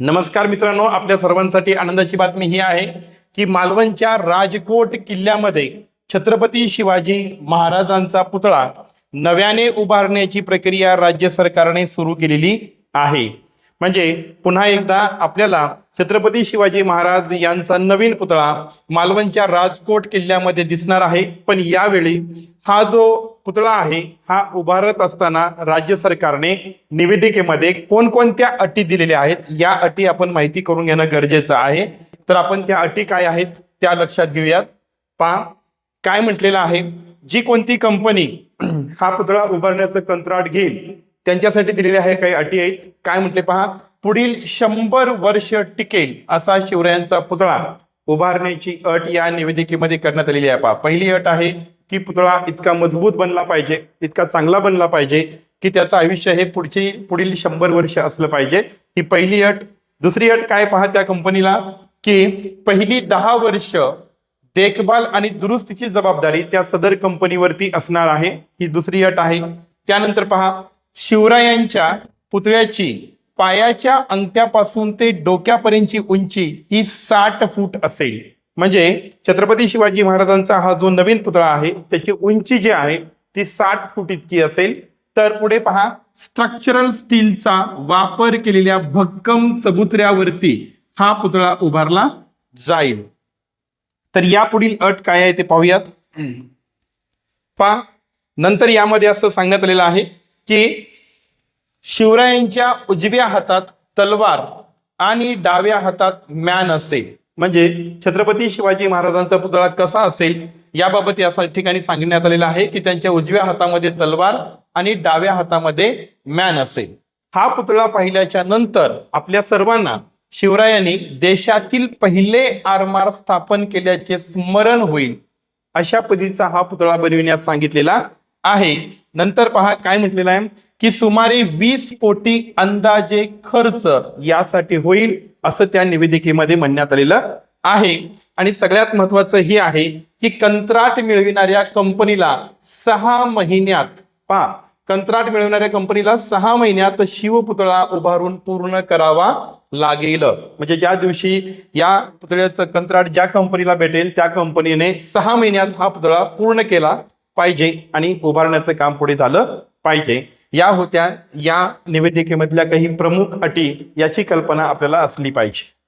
नमस्कार मित्रांनो आपल्या सर्वांसाठी आनंदाची बातमी ही आहे की मालवणच्या राजकोट किल्ल्यामध्ये छत्रपती शिवाजी महाराजांचा पुतळा नव्याने उभारण्याची प्रक्रिया राज्य सरकारने सुरू केलेली आहे. म्हणजे पुन्हा एकदा आपल्याला छत्रपती शिवाजी महाराज यांचा नवीन पुतळा मालवणच्या राजकोट किल्ल्यामध्ये दिसणार आहे. पण यावेळी हा जो पुतळा आहे. हा उभारत असताना राज्य सरकारने निवेदिकेमध्ये कोणकोणत्या अटी दिलेल्या आहेत या अटी आपण माहिती करून घेणं गरजेचं आहे. तर आपण त्या अटी काय आहेत त्या लक्षात घेऊयात. पहा काय म्हटलेलं आहे? जी कोणती कंपनी हा पुतळा उभारण्याचं कंत्राट घेईल त्यांच्यासाठी दिलेल्या आहे काही अटी आहेत. काय म्हटले पहा? पुढील शंभर वर्ष टिकेल असा शिवरायांचा पुतळा उभारण्याची अट या निवेदिकेमध्ये करण्यात आलेली आहे. पहा पहिली अट आहे की पुतळा इतका मजबूत बनला पाहिजे इतका चांगला बनला पाहिजे की त्याचं आयुष्य हे पुढची पुढील शंभर वर्ष असलं पाहिजे. ही पहिली अट. दुसरी अट काय पहा त्या कंपनीला? की पहिली दहा वर्ष देखभाल आणि दुरुस्तीची जबाबदारी त्या सदर कंपनीवरती असणार आहे. ही दुसरी अट आहे. त्यानंतर पहा शिवरायांच्या पुतळ्याची पायाच्या अंगठ्यापासून ते डोक्यापर्यंतची उंची ही साठ फूट असेल. म्हणजे छत्रपती शिवाजी महाराजांचा हा जो नवीन पुतळा आहे त्याची उंची जी आहे ती साठ फूट इतकी असेल. तर पुढे पहा स्ट्रक्चरल स्टीलचा वापर केलेल्या भक्कम चबुतऱ्यावरती हा पुतळा उभारला जाईल. तर यापुढील अट काय आहे ते पाहूयात. पहा नंतर यामध्ये असं सांगण्यात आलेलं आहे की शिवरायांच्या उजव्या हातात तलवार आणि डाव्या हातात मॅन असेल. म्हणजे छत्रपती शिवाजी महाराजांचा पुतळा कसा असेल याबाबत या ठिकाणी सांगण्यात आलेलं आहे की त्यांच्या उजव्या हातामध्ये तलवार आणि डाव्या हातामध्ये मॅन असेल. हा पुतळा पाहिल्याच्या नंतर आपल्या सर्वांना शिवरायांनी देशातील पहिले आरमार स्थापन केल्याचे स्मरण होईल. अशा पद्धतीचा हा पुतळा बनविण्यास सांगितलेला आहे. नंतर पहा काय म्हटलेलं आहे की सुमारे वीस कोटी अंदाजे खर्च यासाठी होईल. असं त्या निवेदिकेमध्ये म्हणण्यात आलेलं आहे. आणि सगळ्यात महत्वाचं हे आहे की कंत्राट मिळविणाऱ्या कंपनीला सहा महिन्यात पहा कंत्राट मिळवणाऱ्या कंपनीला सहा महिन्यात शिवपुतळा उभारून पूर्ण करावा लागेल. म्हणजे ज्या दिवशी या पुतळ्याचं कंत्राट ज्या कंपनीला भेटेल त्या कंपनीने सहा महिन्यात हा पुतळा पूर्ण केला पाहिजे आणि उभारण्याचं काम पुढे झालं पाहिजे. या होत्या या निवेदिकेमधल्या काही प्रमुख अटी याची कल्पना आपल्याला असली पाहिजे.